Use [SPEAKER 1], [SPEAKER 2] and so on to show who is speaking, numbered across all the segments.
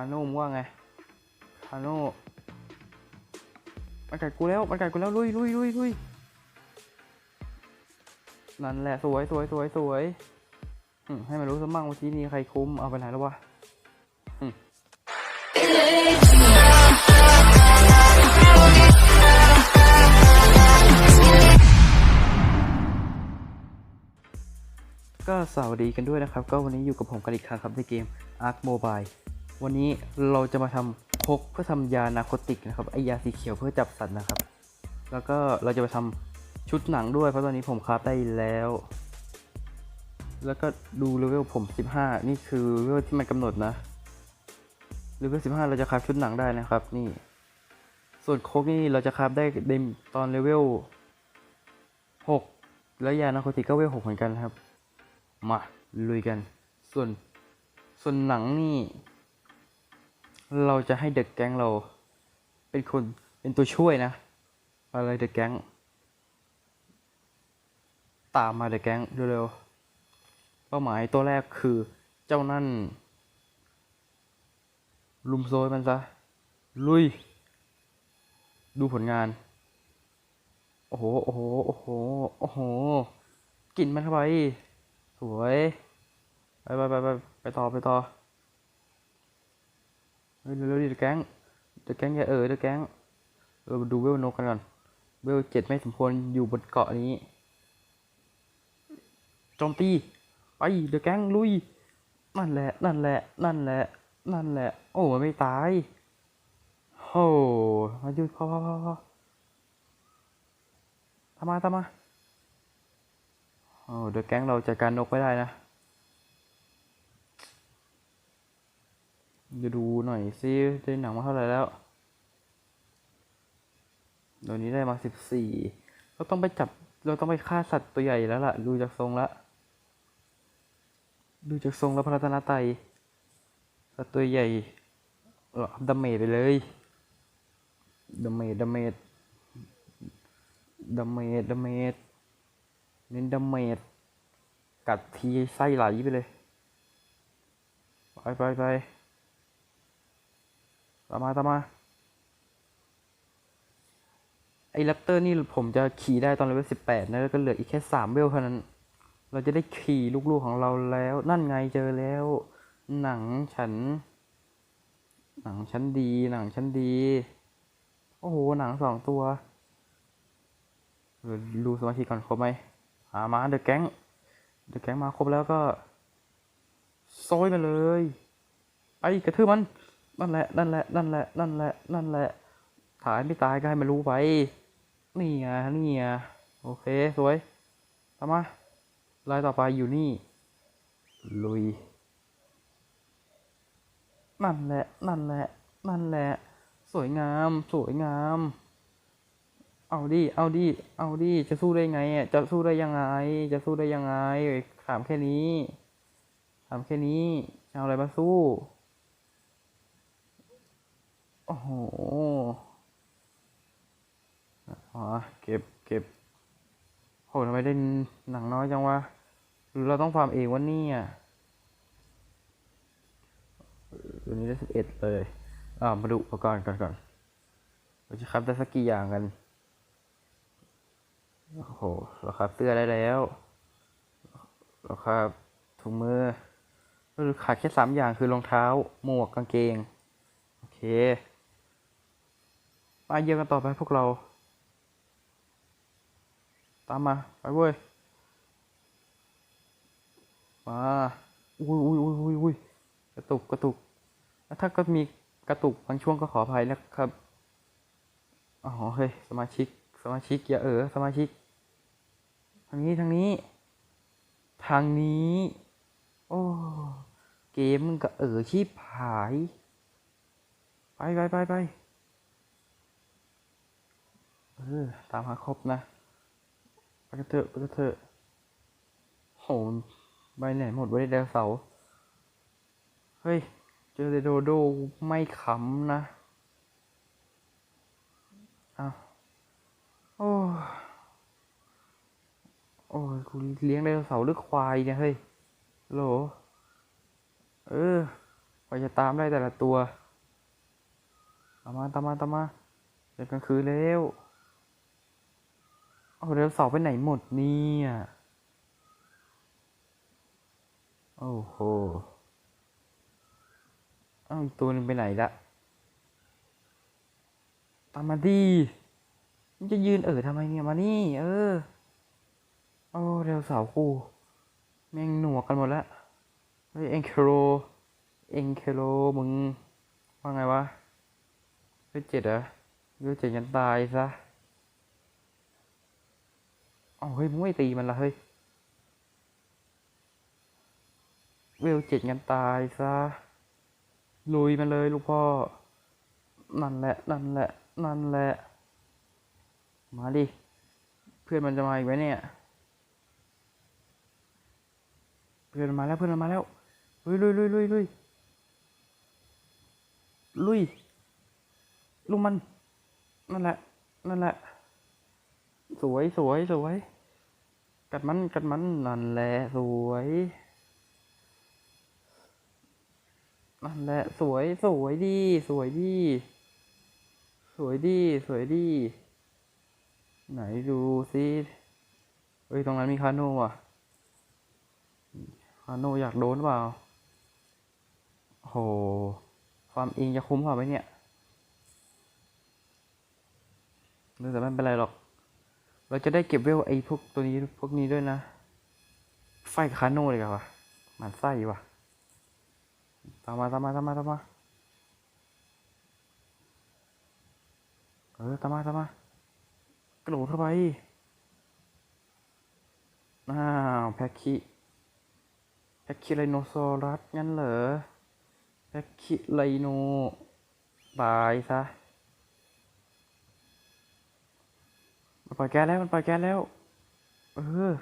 [SPEAKER 1] าโน่มึงว่าไง คาโน่มันกัดกูแล้วมันกัดกูแล้วลุยลุยลุยลุยนั่นแหละสวยสวยสวยสวยให้มันรู้ซะมั่งว่าที่นี่ใครคุ้มเอาไปไหนแล้ววะก็สวัสดีกันด้วยนะครับ ก็วันนี้อยู่กับผมกันอีกครั้งครับในเกม Ark Mobile วันนี้เราจะมาทำพกเพื่อทำยานาโคติกนะครับไอยาสีเขียวเพื่อจับสัตว์นะครับ แล้วก็เราจะไปทำชุดหนังด้วย เพราะตอนนี้ผมคราฟได้แล้ว แล้วก็ดูเลเวลผม 15 นี่คือเลเวลที่มันกำหนดนะเลเวล15 เราจะคราฟชุดหนังได้นะครับ นี่ ส่วนโคกนี่เราจะคราฟได้ในตอนเลเวล6 แล้วยานาโคติกก็เลเวล6เหมือนกันครับ มาลุยกัน ส่วนส่วนหนังนี่ เราจะให้เด็กแก๊งเรา เป็นคนเป็นตัวช่วยนะ อะไรเด็กแก๊ง ตามมาเด็กแก๊งเร็วๆเป้าหมายตัวแรกคือเจ้านั่น ลุมโซยมันซะ ลุย ดูผลงาน โอ้โห โอ้โห โอ้โห โอ้โห กินมันเข้าไป สวย ไปไปไปไปไปต่อไปต่อ เฮ้ยเร็วๆดิเดอะแก๊งเดอะแก๊งอย่าเออเดอะแก๊งเออมาดูเวลนกกันก่อนเวลเจ็ดไม่สมควรอยู่บนเกาะนี้โจมตีไปเดอะแก๊งลุย นั่นแหละ นั่นแหละ นั่นแหละ นั่นแหละ โอ้มันไม่ตายโอ้มาหยุดพอพอพอพอทำมาทำมาโอ้เดอะแก๊งเราจัดการนกไม่ได้นะ จะ ดูหน่อยซิได้หนังมาเท่าไหร่แล้วเดี๋ยวนี้ได้มาสิบสี่เราต้องไปจับ เราต้องไปฆ่าสัตว์ตัวใหญ่แล้วล่ะ ดูจากทรงละดูจากทรงแล้วพระตนตรัยสัตว์ตัวใหญ่เออดาเมจไปเลยดาเมจดาเมจดาเมจดาเมจเน้นดาเมจกัดทีไส้ไหลไปเลย ไปไปไป ตามมาตามมาไอ้แรปเตอร์นี่ผมจะขี่ได้ตอนเลเวลสิบแปดนะแล้วก็เหลืออีกแค่สามเวลเท่านั้น เราจะได้ขี่ลูกๆของเราแล้ว นั่นไงเจอแล้ว หนังฉัน หนังชั้นดี หนังชั้นดี โอ้โห หนังสองตัวดูสมาชิกก่อนครบไหมหามาเดอะแก๊งเดอะแก๊งมาครบแล้วก็โซยมาเลย ไอ้กระทืบมัน นั่นแหละ นั่นแหละ นั่นแหละ นั่นแหละ นั่นแหละตายไม่ตายก็ให้มันรู้ไป นี่ไง นี่ไง โอเค สวยตามาลายต่อไปอยู่นี่ ลุย นั่นแหละ นั่นแหละ นั่นแหละ สวยงาม สวยงาม เอาดิ เอาดิ เอาดิ จะสู้ได้ไงอะ จะสู้ได้ยังไง จะสู้ได้ยังไงถามแค่นี้ ถามแค่นี้จะเอาอะไรมาสู้ โอ้โหอ๋อเก็บเก็บโหทำไมได้หนังน้อยจังวะหรือเราต้องฟาร์มเองวะเนี่ยตัวนี้ได้สิบเอ็ดเลยอ่ามาดูอุปกรณ์กันก่อนเราจะครับได้สักกี่อย่างกัน โอ้โหเราครับเสื้อได้แล้วเราครับถุงมือก็คือขาดแค่สามอย่างคือรองเท้า หมวกกางเกง โอเค มาเยี่ยมกันต่อไปพวกเรา ตามมา ไปเว้ย มา อุ้ยอุ้ยอุ้ยอุ้ยอุ้ยกระตุกกระตุก ถ้าก็มีกระตุกบางช่วงก็ขออภัยนะครับ อ๋อเฮ้ยสมาชิก สมาชิกอย่าเออสมาชิก ทางนี้ทางนี้ ทางนี้ โอ้เกมมันก็เออชีพหาย ไปไปไปไป เออตามหาครบนะไปกันเถอะไปกันเถอะโหใบไหนหมดไว้ไดโนเสาร์เฮ้ย เจอแต่โดโดไม่ขำนะอ้าวโอ้ยโอ้กูเลี้ยงไดโนเสาร์หรือควายเนี่ยเฮ้ยโหลเออกว่าจะตามได้แต่ละตัว ตามมาตามมาตามมาเดี๋ยวกลางคืนแล้ว เอาเดี๋ยวสาร์ไปไหนหมดเนี่ยโอ้โหเอ้าอีกตัวหนึ่งไปไหนละตามมาดีมันจะยืนเออทำไมเนี่ยมานี่ เออโอ้เดี๋ยวสาร์กูแม่งหนวกกันหมดแล้วเฮ้ยเอ็งเคโรเอ็งเคโรมึงว่าไงวะเวลเจ็ดเหรอเวลเจ็ดยันตายซะ เอ้าเฮ้ยมึงไม่ตีมันละเฮ้ย เวลเจ็ดยันตายซะ ลุยมันเลยลูกพ่อ นั่นแหละ นั่นแหละ นั่นแหละ มาดิ เพื่อนมันจะมาอีกไหมเนี่ย เพื่อนมาแล้วเพื่อนมันมาแล้ว ลุยลุยลุยลุยลุยลุยลูกมัน นั่นแหละ นั่นแหละ สวยสวยสวย กัดมันกัดมันนั่นแหละสวยนั่นแหละสวยสวยดีสวยดีสวยดีสวยดี ไหนดูสิเฮ้ยตรงนั้นมีคาโน่ว่ะคาโน่อยากโดนเปล่าโหความอิงจะคุ้มเปล่าไหมเนี่ยแต่ไม่เป็นไรหรอก เราจะได้เก็บเวลไอ้พวกตัวนี้พวกนี้ด้วยนะ ไฟคาโน่เลยกันวะหมันไส้วะตามมาตามมาตามมาตามมาเออตามมาตามมากระโดดเข้าไปอ้าวแพคคิแพคคิไรโนซอรัสงั้นเหรอแพคคิไรโนตายซะ มันปล่อยแก๊สแล้วมันปล่อยแก๊สแล้ว เออ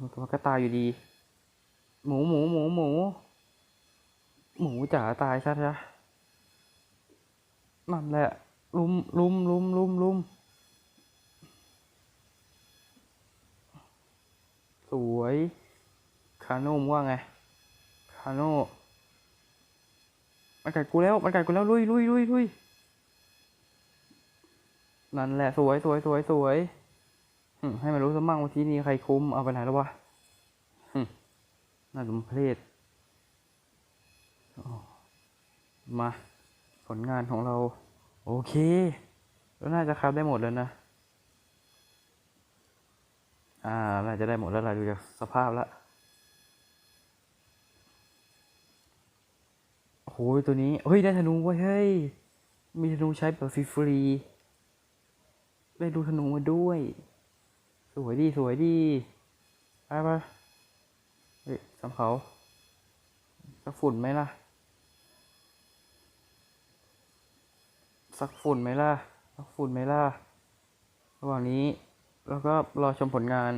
[SPEAKER 1] มันก็ตายอยู่ดี หมูหมูหมูหมู หมูจ๋าตายซะจ้ะนั่นแหละลุมลุมลุมลุมลุมสวยคาโน่มว่าไงคาโน่มันกัดกูแล้วมันกัดกูแล้วลุยลุยลุยลุย นั่นแหละสวยสวยสวยสวยให้มันรู้ซะมั่งว่าที่นี่ใครคุ้มเอาไปไหนแล้ววะน่าสมเพชมา ผลงานของเรา โอเค แล้วน่าจะครับได้หมดแล้วนะ อ่า น่าจะได้หมดแล้วล่ะดูจากสภาพล้วโอ้โหตัวนี้ เฮ้ย ได้ธนูเว้ย เฮ้ย มีธนูใช้แบบฟรีๆ ได้ดูธนูมาด้วย สวยดีสวยดีไปไปเฮ้ยสำเขาสักฝุ่นไหมล่ะ สักฝุ่นไหมล่ะ สักฝุ่นไหมล่ะ ระหว่างนี้เราก็รอชมผลงาน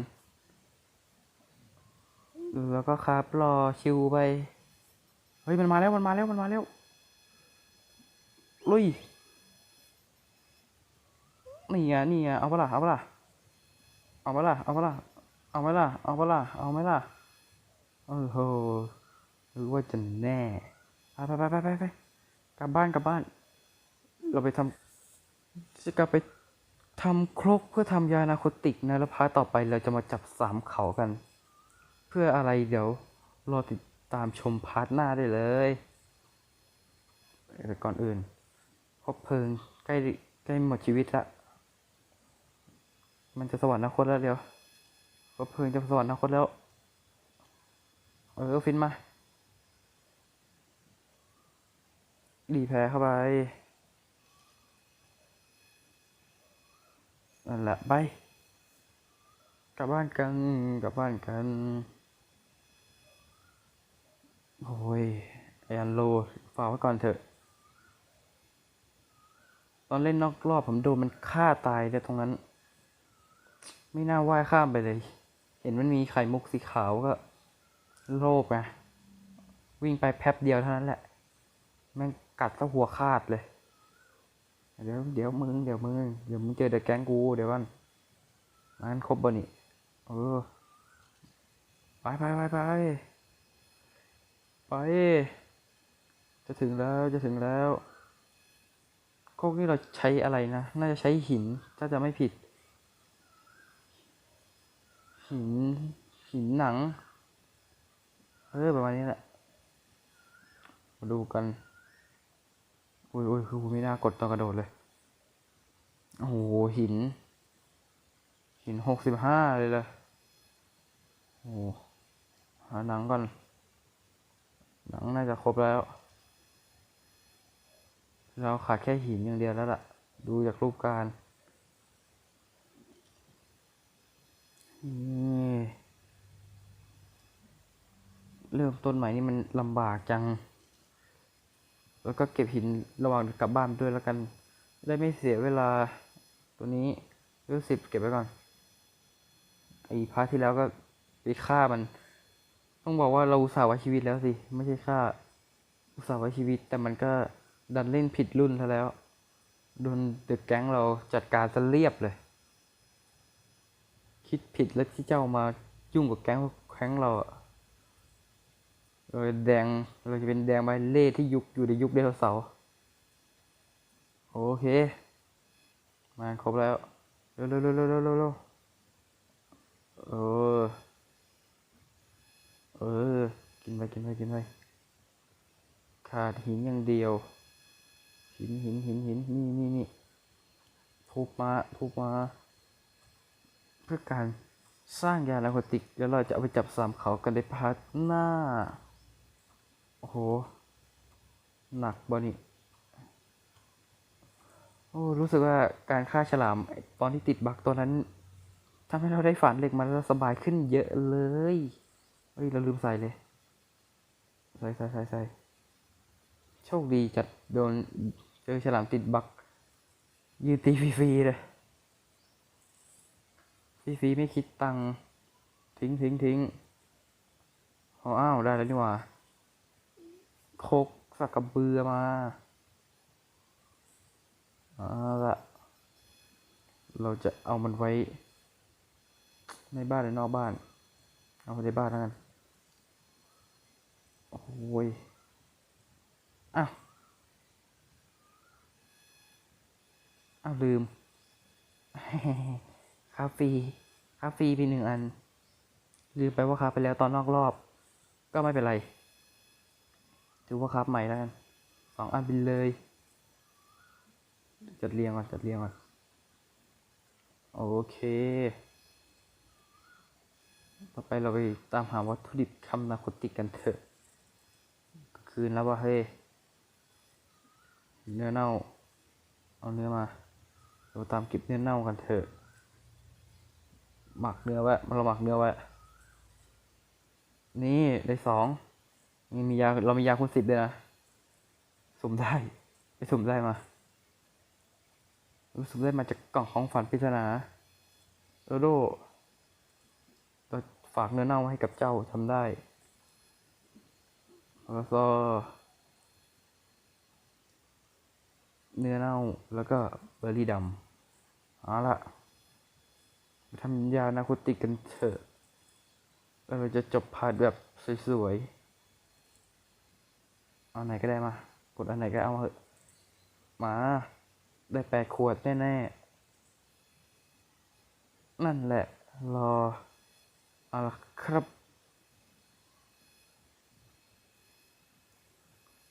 [SPEAKER 1] แล้วก็ครับรอชิวไป เฮ้ย มันมาแล้ว มันมาแล้ว มันมาแล้ว ลุย นี่ไงนี่ไงเอาปะล่ะเอาปะล่ะเอาปะล่ะเอาปะล่ะเอาไหมล่ะเอาปะล่ะเอาไหมล่ะเออโหรู้ว่าจะแน่ไปไปไปไปไปกลับบ้านกลับบ้าน เราไปทำจะกลับไปทำครกเพื่อทำยานาโคติกนะแล้วพาต่อไปเราจะมาจับสามเขากัน เพื่ออะไรเดี๋ยวรอติดตามชมพาร์ทหน้าได้เลยแต่ก่อนอื่นคบเพลิงใกล้ใกล้หมดชีวิตละ มันจะสวรรคตแล้วเดี๋ยวก็เพลิงจะสวรรคตแล้ว เออฟินมา ดีแพ้เข้าไปนั่นแหละไป กลับบ้านกัน กลับบ้านกัน โอ้ยไออันโลฝากไว้ก่อนเถอะ ตอนเล่นนอกรอบผมโดนมันฆ่าตายเลยตรงนั้น ไม่น่าว่ายข้ามไปเลย เห็นมันมีไข่มุกสีขาวก็ โลภไงวิ่งไปแป๊บเดียวเท่านั้นแหละ แม่งกัดซะหัวขาดเลย เดี๋ยวเดี๋ยวมึงเดี๋ยวมึงเดี๋ยวมึงเจอเดอะแก๊งกูเดี๋ยวกันงั้นครบบนี่เออ ไปไปไปไปไป จะถึงแล้วจะถึงแล้วโคกนี่เราใช้อะไรนะ น่าจะใช้หินถ้าจะไม่ผิด หิน หินหนัง เออประมาณนี้แหละ มาดูกัน อุ้ยอุ้ยคือผมไม่น่ากดตอนกระโดดเลย โอ้โห หิน หินหกสิบห้าเลยเลยโอ้โหหาหนังก่อน หนังน่าจะครบแล้ว เราขาดแค่หินอย่างเดียวแล้วล่ะ ดูจากรูปการ เริ่มต้นใหม่นี่มันลำบากจัง แล้วก็เก็บหินระหว่างกลับบ้านด้วยแล้วกัน ได้ไม่เสียเวลาตัวนี้รู้สิบเก็บไว้ก่อน ไอ้พาร์ทที่แล้วก็ไปฆ่ามัน ต้องบอกว่าเราอุตส่าห์ไว้ชีวิตแล้วสิ ไม่ใช่ฆ่า อุตส่าห์ไว้ชีวิต แต่มันก็ดันเล่นผิดรุ่นซะแล้ว โดนเดอะแก๊งเราจัดการซะเรียบเลย คิดผิดแล้วที่เจ้ามายุ่งกับแก๊งแก๊งเราอะเราแดงเราจะเป็นแดงใบเล่ที่ยุคอยู่ในยุคไดโนเสาร์โอเค มาครบแล้วเร็วเร็วเร็วเร็วเร็วเร็วเออเออ กินไปกินไปกินไปขาดหินอย่างเดียว หินหินหินหินนี่นี่นี่ทุบมาทุบมา เพื่อการสร้างยานาโคติกแล้วเราจะเอาไปจับสามเขากันในพาร์ทหน้า โอ้โห หนักบอนี่โอ้รู้สึกว่าการฆ่าฉลามตอนที่ติดบักตัวนั้นทำให้เราได้ฝันเหล็กมาแล้วสบายขึ้นเยอะเลยเฮ้ยเราลืมใส่เลย ใส่ใส่ใส่ใส่โชคดีจัดโดนเจอฉลามติดบักยืนตีฟรีๆเลย ฟรีไม่คิดตังค์ทิ้งทิ้งทิ้งอาอ้าวได้แล้วนี่ว่าโคกสักกระเบือมาเอาละเราจะเอามันไว้ ในบ้านหรือนอกบ้าน เอาไว้ในบ้านแล้วกันโอ้ยอ้าวอ้าวลืม คาฟรีคาฟรีไปหนึ่งอัน ลืมไปว่าคาไปแล้วตอนนอกรอบ ก็ไม่เป็นไร ถือว่าคาบใหม่แล้วกันสองอันไปเลย จัดเรียงก่อน จัดเรียงก่อน โอเค ต่อไปเราไปตามหาวัตถุดิบคำนาคติกันเถอะ คืนแล้วว่าเฮ้ยเนื้อเน่า เอาเนื้อมา เราตามเก็บเนื้อเน่ากันเถอะ หมักเนื้อไว้เราหมักเนื้อไว้ นี่ได้สองนี่มียาเรามียาคูณสิบด้วยนะสุ่มได้ไปสุ่มได้มาสุ่มได้มาจากกล่องของฝันปริศนาโดโดเราฝากเนื้อเน่าไว้ให้กับเจ้าทำได้แล้วก็เนื้อเน่าแล้วก็เบอร์รี่ดำเอาละ ทำยานาโคติกกันเถอะเราจะจบพาร์ทแบบสวยๆ เอาไหนก็ได้มา กดอันไหนก็เอามาเถอะ มา ได้แปดขวดแน่ๆ นั่นแหละ รอ เอาละครับ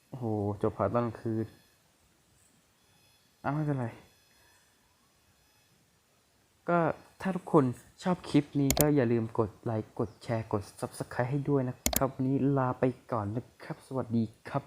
[SPEAKER 1] โอ้โห จบพาร์ทตอนคืนอ้าวไม่เป็นไร ก็ ถ้าทุกคนชอบคลิปนี้ก็อย่าลืมกดไลค์ กดแชร์ กด Subscribe ให้ด้วยนะครับ วันนี้ลาไปก่อนนะครับ สวัสดีครับ